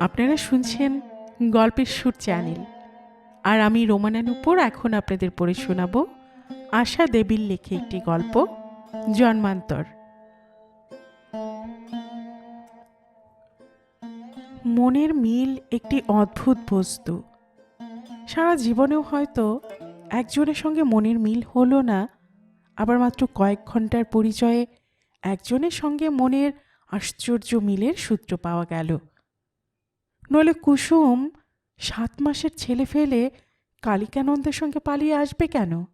আপনারা শুনছেন গল্পের সুর চ্যানেল। আর আমি রোমানানুপুর এখন আপনাদের পড়ে শোনাব আশা দেবীর লেখে একটি গল্প, জন্মান্তর। মনের মিল একটি অদ্ভুত বস্তু। সারা জীবনেও হয়তো একজনের সঙ্গে মনের মিল হলো না, আবার মাত্র কয়েক ঘণ্টার পরিচয়ে একজনের সঙ্গে মনের আশ্চর্য মিলের সূত্র পাওয়া গেল। নইলে কুসুম সাত মাসের ছেলে ফেলে কালিকানন্দের সঙ্গে পালিয়ে আসবে কেন?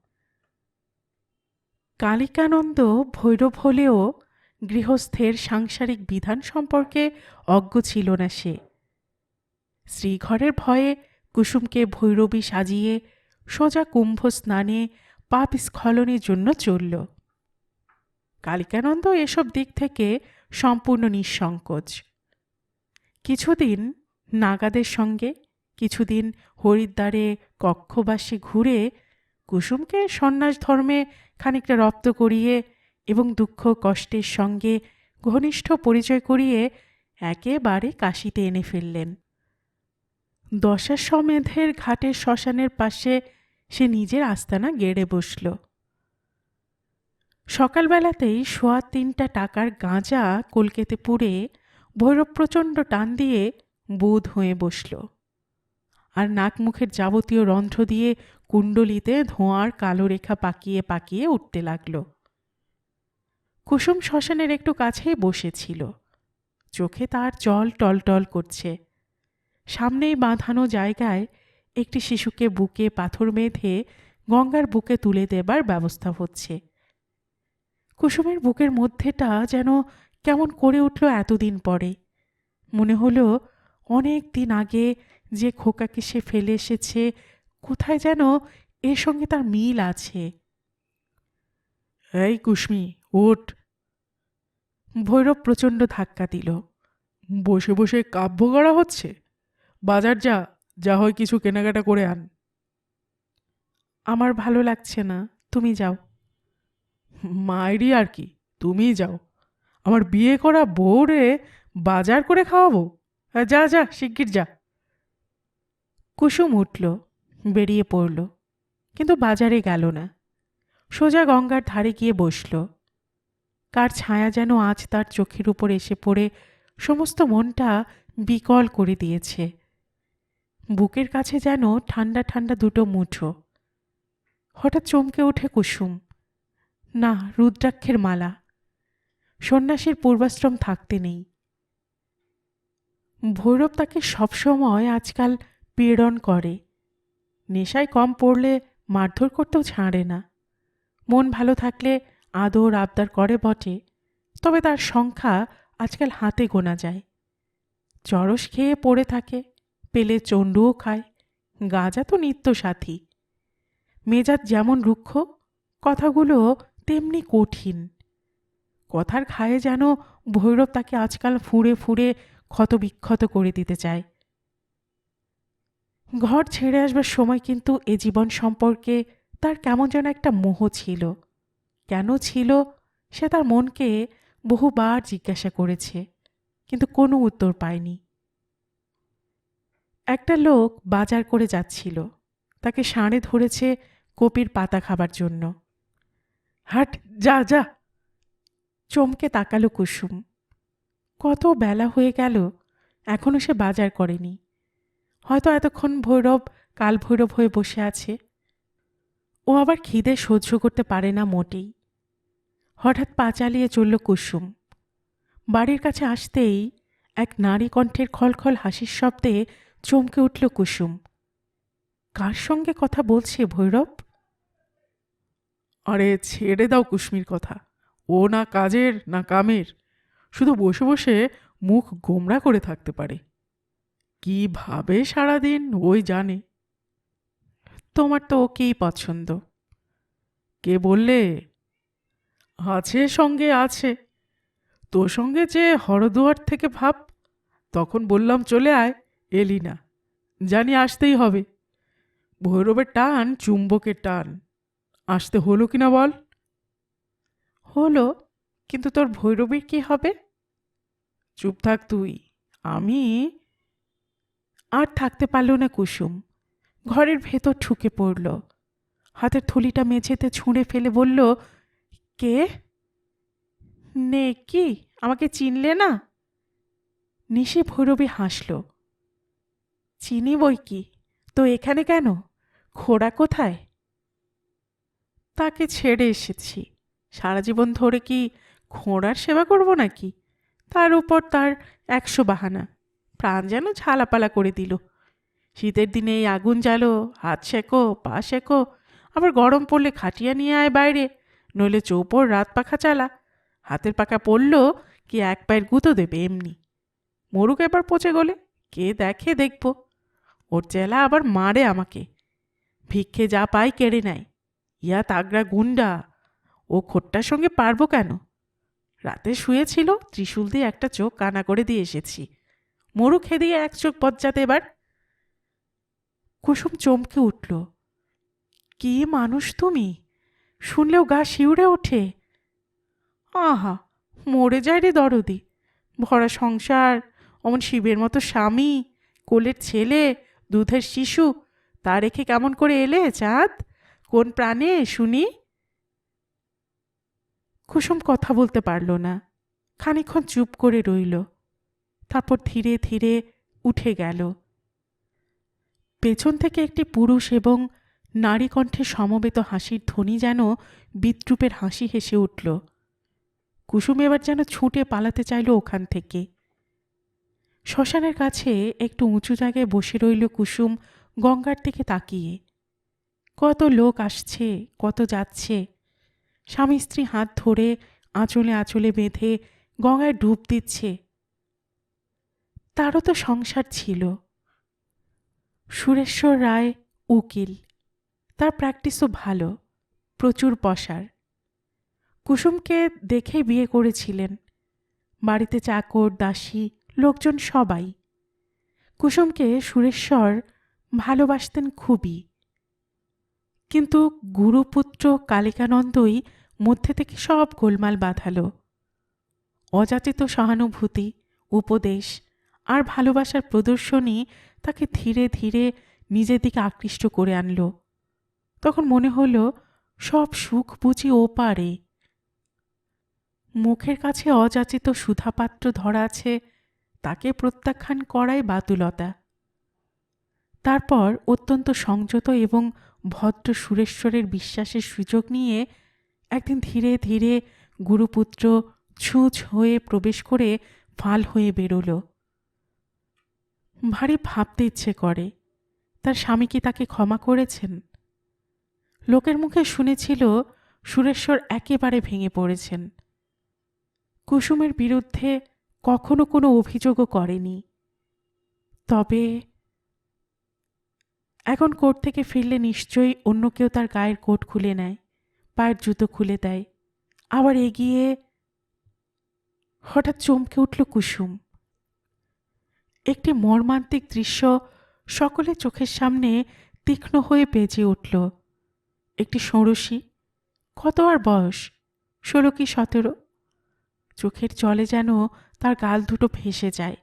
কালিকানন্দ ভৈরব হলেও গৃহস্থের সাংসারিক বিধান সম্পর্কে অজ্ঞ ছিল না সে। শ্রীঘরের ভয়ে কুসুমকে ভৈরবী সাজিয়ে সোজা কুম্ভ স্নানে পাপ স্খলনের জন্য চলল। কালিকানন্দ এসব দিক থেকে সম্পূর্ণ নিঃসংকোচ। কিছুদিন নাগাদের সঙ্গে কিছুদিন হরিদ্বারে কক্ষবাসী ঘুরে কুসুমকে সন্ন্যাস ধর্মে খানিকটা রপ্ত করিয়ে এবং দুঃখ কষ্টের সঙ্গে ঘনিষ্ঠ পরিচয় করিয়ে একেবারে কাশিতে এনে ফেললেন। দশা সমেধের ঘাটের শ্মশানের পাশে সে নিজের আস্তানা গেড়ে বসল। সকালবেলাতেই সোয়া তিনটা টাকার গাঁজা কলকেতে পুড়ে ভৈরব প্রচণ্ড টান দিয়ে বোধ হয়ে বসল। আর নাক মুখের যাবতীয় রন্ধ্র দিয়ে কুণ্ডলিতে ধোঁয়ার কালো রেখা পাকিয়ে পাকিয়ে উঠতে লাগল। কুসুম শ্মশানের একটু কাছেই বসেছিল। চোখে তার জল টলটল করছে। সামনেই বাঁধানো জায়গায় একটি শিশুকে বুকে পাথর বেঁধে গঙ্গার বুকে তুলে দেবার ব্যবস্থা হচ্ছে। কুসুমের বুকের মধ্যেটা যেন কেমন করে উঠল এতদিন পরে। মনে হলো অনেক দিন আগে যে খোকাকে সে ফেলে এসেছে, কোথায় যেন এর সঙ্গে তার মিল আছে। এই কুসমি ওঠ ভৈরব প্রচণ্ড ধাক্কা দিল। বসে বসে কাব্য গড়া হচ্ছে। বাজার যা যা হয় কিছু কেনাকাটা করে আন। আমার ভালো লাগছে না, তুমি যাও। মায়েরই আর কি, তুমিই যাও। আমার বিয়ে করা বউরে বাজার করে খাওয়াবো? যা যা, শিগগির যা। কুসুম উঠল, বেরিয়ে পড়ল, কিন্তু বাজারে গেল না। সোজা গঙ্গার ধারে গিয়ে বসল। কার ছায়া যেন আজ তার চোখের উপর এসে পড়ে, সমস্ত মনটা বিকল করে দিয়েছে। বুকের কাছে যেন ঠান্ডা ঠান্ডা দুটো মুঠো। হঠাৎ চমকে ওঠে কুসুম। না, রুদ্রাক্ষের মালা। সন্ন্যাসীর পূর্বাশ্রম থাকতে নেই। ভৈরব তাকে সবসময় আজকাল পীড়ন করে। নেশায় কম পড়লে মারধর করতেও ছাড়ে না। মন ভালো থাকলে আদর আবদার করে বটে, তবে তার সংখ্যা আজকাল হাতে গোনা যায়। চরস খেয়ে পড়ে থাকে, পেলে চণ্ডুও খায়, গাজা তো নিত্য সাথী মেজাজ যেমন রুক্ষ, কথাগুলো তেমনি কঠিন। কথার খায়ে যেন ভৈরব তাকে আজকাল ফুঁড়ে ফুঁড়ে ক্ষতবিক্ষত করে দিতে চায়। ঘর ছেড়ে আসবার সময় কিন্তু এ জীবন সম্পর্কে তার কেমন যেন একটা মোহ ছিল। কেন ছিল সে তার মনকে বহুবার জিজ্ঞাসা করেছে, কিন্তু কোনো উত্তর পায়নি। একটা লোক বাজার করে যাচ্ছিল, তাকে সাঁড়ে ধরেছে কপির পাতা খাবার জন্য। হাট, যা যা। চমকে তাকালো কুসুম। কত বেলা হয়ে গেল এখনও সে বাজার করেনি। হয়তো এতক্ষণ ভৈরব কাল ভৈরব হয়ে বসে আছে। ও আবার খিদে সহ্য করতে পারে না মোটেই। হঠাৎ পা চালিয়ে চলল কুসুম। বাড়ির কাছে আসতেই এক নারী কণ্ঠের খলখল হাসির শব্দে চমকে উঠল কুসুম। কার সঙ্গে কথা বলছে ভৈরব? আরে ছেড়ে দাও কুসমির কথা। ও না কাজের, না কামের। শুধু বসে বসে মুখ গোমরা করে থাকতে পারে। কি ভাবে সারাদিন? ওই জানে। তোমার তো ওকেই পছন্দ। কে বললে? আছে, সঙ্গে আছে। তোর সঙ্গে যে হরদুয়ার থেকে ভাব, তখন বললাম চলে আয়, এলি না। জানি আসতেই হবে। ভৈরবের টান, চুম্বকের টান। আসতে হলো কিনা বল? হলো, কিন্তু তোর ভৈরবীর কি হবে? চুপ থাক তুই। আমি আর থাকতে পারল না কুসুম। ঘরের ভেতর ঠুকে পড়ল। হাতের থলিটা মেঝেতে ছুঁড়ে ফেলে বলল, কে? নে, কি? আমাকে চিনলে না? নিশি ভৈরবী হাসল, চিনি বই কি? তো এখানে কেন? খোড়া কোথায়? তাকে ছেড়ে এসেছি। সারা জীবন ধরে কি খোঁড়ার সেবা করব নাকি? তার উপর তার একশো বাহানা। প্রাণ যেন ঝালাপালা করে দিল। শীতের দিনে এই আগুন জ্বালো, হাত শেকো, পা শেকো, আবার গরম পড়লে খাটিয়া নিয়ে আয় বাইরে, নইলে চৌপর রাত পাখা চালা। হাতের পাখা পড়ল, কি এক পায়ের গুঁতো দেবে এমনি। মরুক এবার পচে গলে, কে দেখে দেখব। ওর চেলা আবার মারে আমাকে। ভিক্ষে যা পাই কেড়ে নেয়। ইয়া তাগড়া গুন্ডা ও খোট্টার সঙ্গে পারব কেন? রাতে শুয়েছিল, ত্রিশূল দিয়ে একটা চোখ কানা করে দিয়ে এসেছি। মরু খেদিয়ে এক চোখ বজ্জাতে এবার কুসুম চমকে উঠল। কি মানুষ তুমি? শুনলেও গা শিউরে ওঠে? আহা, মরে যায় রে দরদি। ভরা সংসার, অমন শিবের মতো স্বামী, কোলের ছেলে, দুধের শিশু, তা রেখে কেমন করে এলে চাঁদ? কোন প্রাণে, শুনি? কুসুম কথা বলতে পারল না। খানিক্ষণ চুপ করে রইল। তারপর ধীরে ধীরে উঠে গেল। পেছন থেকে একটি পুরুষ এবং নারী কণ্ঠে সমবেত হাসির ধ্বনি যেন বিদ্রুপের হাসি হেসে উঠল। কুসুম এবার যেন ছুটে পালাতে চাইল ওখান থেকে। শ্মশানের কাছে একটু উঁচু জায়গায় বসে রইল কুসুম গঙ্গার দিকে তাকিয়ে। কত লোক আসছে, কত যাচ্ছে স্বামী স্ত্রী হাত ধরে আঁচলে আঁচলে বেঁধে গঙ্গায় ডুব দিচ্ছে। তারও তো সংসার ছিল। সুরেশ্বর রায় উকিল। তার প্র্যাকটিসও ভালো, প্রচুর পসার। কুসুমকে দেখে বিয়ে করেছিলেন। বাড়িতে চাকর, দাসী, লোকজন সবাই। কুসুমকে সুরেশ্বর ভালোবাসতেন খুবই। কিন্তু গুরুপুত্র কালিকানন্দই মধ্যে থেকে সব গোলমাল বাঁধালো। অযাচিত সহানুভূতি, উপদেশ আর ভালোবাসার প্রদর্শনী তাকে ধীরে ধীরে নিজের দিকে আকৃষ্ট করে আনল। তখন মনে হলো, সব সুখ বুঝি ও পারে। মুখের কাছে অযাচিত সুধাপাত্র ধরা আছে, তাকে প্রত্যাখ্যান করাই বাতুলতা। তারপর অত্যন্ত সংযত এবং ভদ্র সুরেশ্বরের বিশ্বাসের সুযোগ নিয়ে একদিন ধীরে ধীরে গুরুপুত্র ছুঁচ হয়ে প্রবেশ করে ফাল হয়ে বেরোল। ভারী ভাবতে ইচ্ছে করে, তার স্বামী কি তাকে ক্ষমা করেছেন? লোকের মুখে শুনেছিল সুরেশ্বর একেবারে ভেঙে পড়েছেন। কুসুমের বিরুদ্ধে কখনো কোনো অভিযোগও করেনি। তবে এখন কোর্ট থেকে ফিরলে নিশ্চয়ই অন্য কেউ তার গায়ের কোট খুলে নেয়, পায়ের জুতো খুলে দেয়। আবার এগিয়ে হঠাৎ চমকে উঠল কুসুম। একটি মর্মান্তিক দৃশ্য সকলের চোখের সামনে তীক্ষ্ণ হয়ে বেজে উঠল। একটি ষোড়শী কত আর বয়স? ষোলো কি সতেরো? চোখের জলে যেন তার গাল দুটো ভেসে যায়।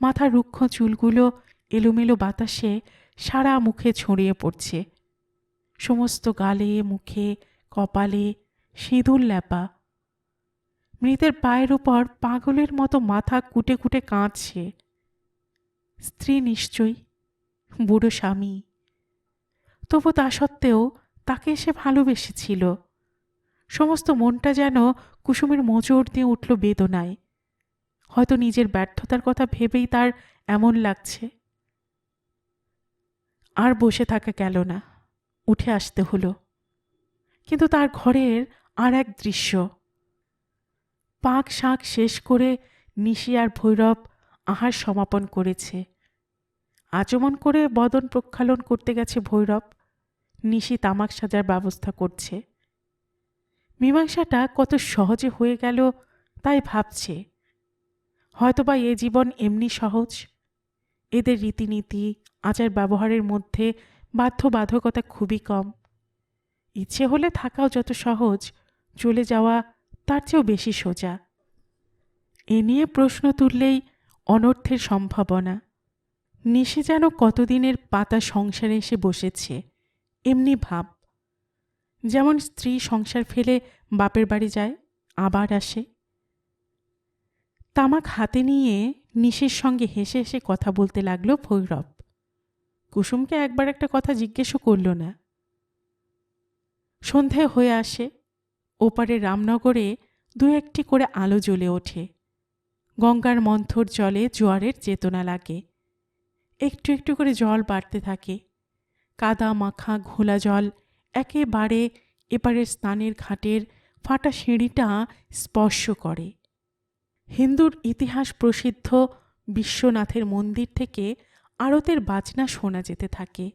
মাথার রুক্ষ চুলগুলো এলোমেলো বাতাসে সারা মুখে ছড়িয়ে পড়ছে। সমস্ত গালে, মুখে, কপালে সিঁদুর ল্যাপা। মৃতের পায়ের উপর পাগলের মতো মাথা কুটে কুটে কাঁদছে। স্ত্রী নিশ্চয়ই বুড়ো স্বামী। তবু তা সত্ত্বেও তাকে সে ভালোবেসেছিল। সমস্ত মনটা যেন কুসুমের মোচড় দিয়ে উঠল বেদনায়। হয়তো নিজের ব্যর্থতার কথা ভেবেই তার এমন লাগছে। আর বসে থাকা গেল না। উঠে আসতে হলো। কিন্তু তার ঘরের আর এক দৃশ্য। পাক শাক শেষ করে নিশি আর ভৈরব আহার সমাপন করেছে। আচমন করে বদন প্রক্ষালন করতে গেছে ভৈরব। নিশি তামাক সাজার ব্যবস্থা করছে। মীমাংসাটা কত সহজে হয়ে গেল তাই ভাবছে। হয়তোবা এ জীবন এমনি সহজ। এদের রীতিনীতি, আচার ব্যবহারের মধ্যে বাধ্যবাধকতা খুবই কম। ইচ্ছে হলে থাকাও যত সহজ, চলে যাওয়া তার চেয়েও বেশি সোজা। এ নিয়ে প্রশ্ন তুললেই অনর্থের সম্ভাবনা। নিশে যেন কতদিনের পাতা সংসারে এসে বসেছে, এমনি ভাব। যেমন স্ত্রী সংসার ফেলে বাপের বাড়ি যায়, আবার আসে। তামাক হাতে নিয়ে নিশের সঙ্গে হেসে হেসে কথা বলতে লাগল ভৈরব। কুসুমকে একবার একটা কথা জিজ্ঞেসও করল না। সন্ধে হয়ে আসে, ওপারে রামনগরে দু একটি করে আলো জ্বলে ওঠে। গঙ্গার মন্থর জলে জোয়ারের চেতনা লাগে। একটু একটু করে জল বাড়তে থাকে। কাদা মাখা ঘোলা জল একেবারে এপারের স্নানের ঘাটের ফাটা সিঁড়িটা স্পর্শ করে। হিন্দুর ইতিহাস প্রসিদ্ধ বিশ্বনাথের মন্দির থেকে আরতের বাজনা শোনা যেতে থাকে।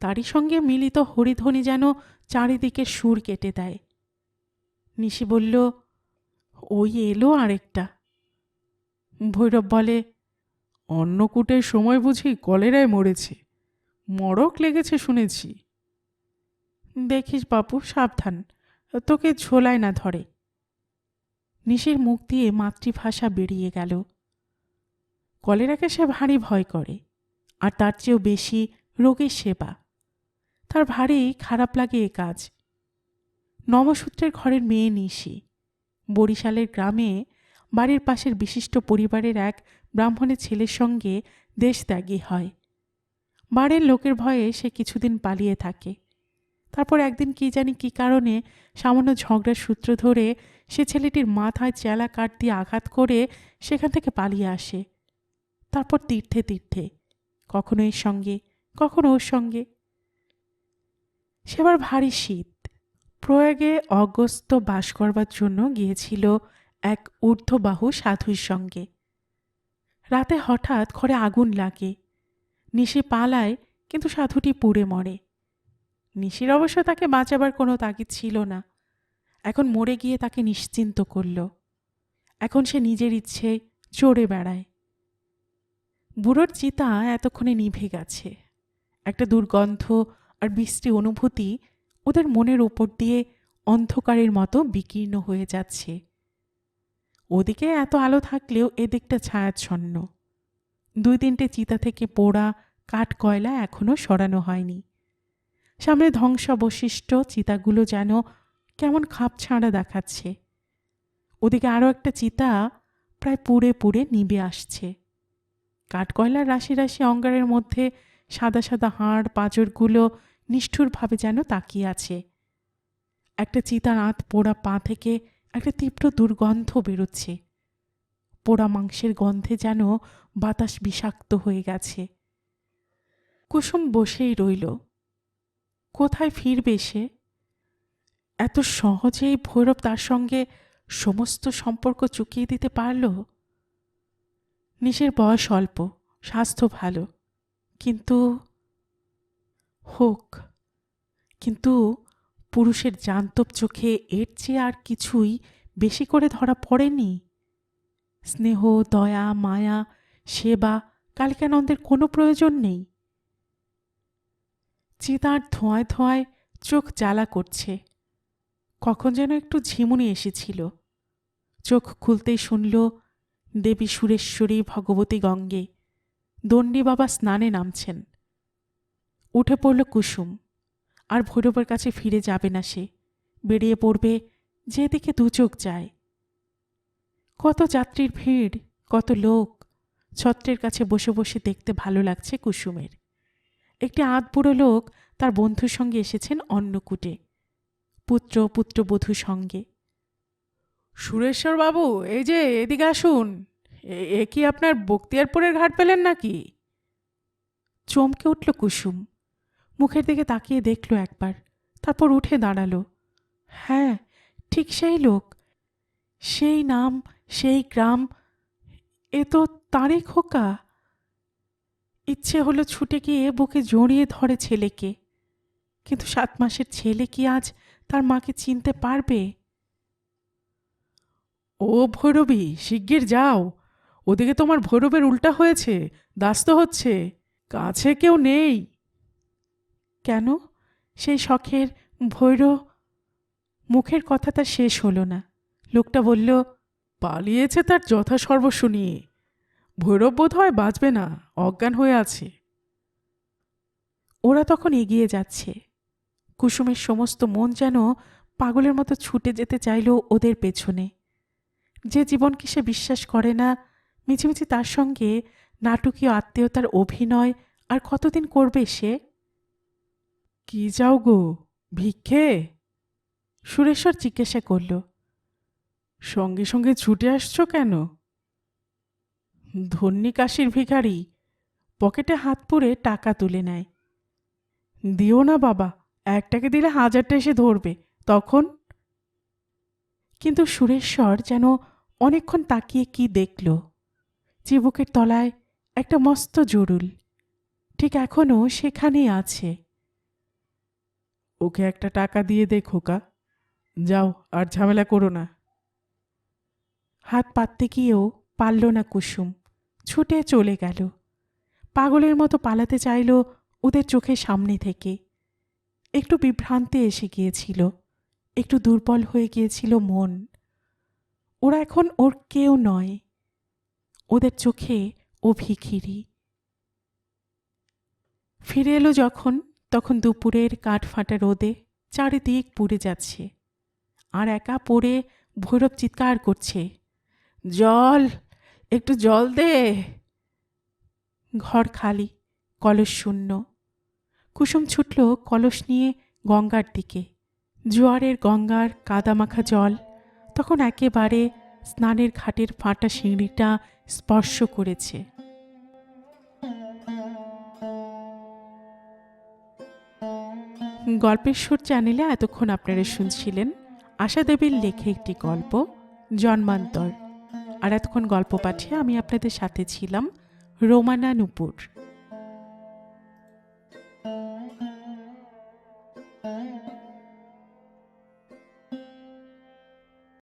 তারই সঙ্গে মিলিত হরিধ্বনি যেন চারিদিকে সুর কেটে দেয়। নিশি বলল, ওই এলো আরেকটা। ভৈরব বলে, অন্নকূটের সময় বুঝি কলেরায় মরেছে। মরক লেগেছে শুনেছি। দেখিস বাপু, সাবধান। তোকে ঝোলায় না ধরে। নিশির মুখ দিয়ে মাতৃভাষা বেরিয়ে গেল। কলেরাকে সে ভারী ভয় করে, আর তার চেয়েও বেশি রোগের সেবা। তার ভারী খারাপ লাগে এ কাজ। নবসূত্রের ঘরের মেয়ে নিশি, বরিশালের গ্রামে বাড়ির পাশের বিশিষ্ট পরিবারের এক ব্রাহ্মণের ছেলের সঙ্গে দেশ ত্যাগী হয়। বাড়ির লোকের ভয়ে সে কিছুদিন পালিয়ে থাকে। তারপর একদিন কি জানি কি কারণে সামান্য ঝগড়ার সূত্র ধরে সে ছেলেটির মাথায় চেলা কাঠ দিয়ে আঘাত করে সেখান থেকে পালিয়ে আসে। তারপর তীর্থে তীর্থে, কখনো এর সঙ্গে, কখনো ওর সঙ্গে। সেবার ভারী শীত। প্রয়াগে অগস্ত বাস করবার জন্য গিয়েছিল এক ঊর্ধ্ববাহু সাধুর সঙ্গে। রাতে হঠাৎ ঘরে আগুন লাগে। নিশি পালায়, কিন্তু সাধুটি পুড়ে মরে। নিশির অবশ্য তাকে বাঁচাবার কোনো তাগিদ ছিল না। এখন মরে গিয়ে তাকে নিশ্চিন্ত করল। এখন সে নিজের ইচ্ছে চড়ে বেড়ায়। বুড়োর চিতা এতক্ষণে নিভে গেছে। একটা দুর্গন্ধ আর বৃষ্টি অনুভূতি ওদের মনের ওপর দিয়ে অন্ধকারের মতো বিকীর্ণ হয়ে যাচ্ছে। ওদিকে এত আলো থাকলেও এদিকটা ছায়াচ্ছন্ন। দুই তিনটে চিতা থেকে পোড়া কাঠ কয়লা এখনও সরানো হয়নি। সামনে ধ্বংসাবশিষ্ট চিতাগুলো যেন কেমন খাপ ছাড়া দেখাচ্ছে। ওদিকে আরও একটা চিতা প্রায় পুড়ে পুড়ে নিবে আসছে। কাঠকয়লার রাশি রাশি অঙ্গারের মধ্যে সাদা সাদা হাড়, পাঁজরগুলো নিষ্ঠুরভাবে যেন তাকিয়ে আছে। একটা চিতার আঁত পোড়া পা থেকে একটা তীব্র দুর্গন্ধ বেরোচ্ছে। পোড়া মাংসের গন্ধে যেন বাতাস বিষাক্ত হয়ে গেছে। কুসুম বসেই রইল। কোথায় ফিরবে সে? এত সহজেই ভৈরব তার সঙ্গে সমস্ত সম্পর্ক চুকিয়ে দিতে পারল? নিশের বয়স অল্প, স্বাস্থ্য ভালো, কিন্তু হোক, কিন্তু পুরুষের জান্তব চোখে এর চেয়ে আর কিছুই বেশি করে ধরা পড়েনি। স্নেহ, দয়া, মায়া, সেবা, কালিকানন্দের কোনো প্রয়োজন নেই। চিতার ধোঁয়ায় ধোঁয়ায় চোখ জ্বালা করছে কখন যেন একটু ঝিমুনি এসেছিল। চোখ খুলতেই শুনল, দেবী সুরেশ্বরী ভগবতী গঙ্গে, দণ্ডী বাবা স্নানে নামছেন। উঠে পড়ল কুসুম, আর ভৈরবের কাছে ফিরে যাবে না সে। বেরিয়ে পড়বে যেদিকে দু চোখ যায়। কত যাত্রীর ভিড়, কত লোক, ছত্রের কাছে বসে বসে দেখতে ভালো লাগছে কুসুমের। একটি আধবুড়ো লোক তার বন্ধুর সঙ্গে এসেছেন অন্নকূটে। পুত্র পুত্রবধূ সঙ্গে। সুরেশ্বর বাবু এই যে এদিকে আসুন। এ- এ কি আপনার বক্তিয়ারপুরের ঘাট পেলেন নাকি? চমকে উঠল কুসুম। মুখের দিকে তাকিয়ে দেখল একবার তারপর উঠে দাঁড়াল। হ্যাঁ ঠিক সেই লোক। সেই নাম সেই গ্রাম এ তো তাঁরই খোকা। ইচ্ছে হলো ছুটে গিয়ে বুকে জড়িয়ে ধরে ছেলেকে। কিন্তু সাত মাসের ছেলে কি আজ তার মাকে চিনতে পারবে? ও ভৈরবী, শিগগির যাও। ওদিকে তোমার ভৈরবের উল্টা হয়েছে, দাস্ত হচ্ছে। কাছে কেউ নেই। কেন? সেই শখের ভৈর মুখের কথা তার শেষ হলো না। লোকটা বলল, পালিয়েছে তার যথাসর্বস্ব নিয়ে ভৈরব বোধ হয় বাঁচবে না, অজ্ঞান হয়ে আছে। ওরা তখন এগিয়ে যাচ্ছে। কুসুমের সমস্ত মন যেন পাগলের মতো ছুটে যেতে চাইল ওদের পেছনে। যে জীবনকে সে বিশ্বাস করে না, মিছিমিছি তার সঙ্গে নাটকীয় আত্মীয়তার অভিনয় আর কতদিন করবে সে? কি যাও গো, ভিক্ষে? সুরেশ্বর জিজ্ঞাসা করল, সঙ্গে সঙ্গে ছুটে আসছো কেন? ধন্যী কাশির ভিখারি, পকেটে হাত পুরে টাকা তুলে নেয়। দিও না বাবা একটাকে দিলে হাজারটা এসে ধরবে, তখন কিন্তু সুরেশ্বর যেন অনেকক্ষণ তাকিয়ে কি দেখল? চিবুকের তলায় একটা মস্ত জরুল, ঠিক এখনও সেখানেই আছে। ওকে একটা টাকা দিয়ে দে খোকা, যাও আর ঝামেলা করো না। হাত পাততে গিয়েও পারল না কুসুম, ছুটে চলে গেল। পাগলের মতো পালাতে চাইল ওদের চোখের সামনে থেকে। একটু বিভ্রান্তি এসে গিয়েছিল। একটু দুর্বল হয়ে গিয়েছিল মন। ওরা এখন ওর কেউ নয়। ওদের চোখে ও ভিখিরি ফিরে এলো যখন, তখন দুপুরের কাঠ ফাটা রোদে চারিদিক পুড়ে যাচ্ছে। আর একা পড়ে ভৈরব চিৎকার করছে, জল, একটু জল দে! ঘর খালি, কলস শূন্য। কুসুম ছুটল কলস নিয়ে গঙ্গার দিকে। জোয়ারের গঙ্গার কাদামাখা জল, তখন একেবারে স্নানের ঘাটের ফাটা সিঁড়িটা স্পর্শ করেছে। গল্পের সুর চ্যানেলে এতক্ষণ আপনারা শুনছিলেন আশা দেবীর লেখে একটি গল্প, জন্মান্তর। আর এতক্ষণ গল্প পাঠিয়ে আমি আপনাদের সাথে ছিলাম রোমানা নুপুর।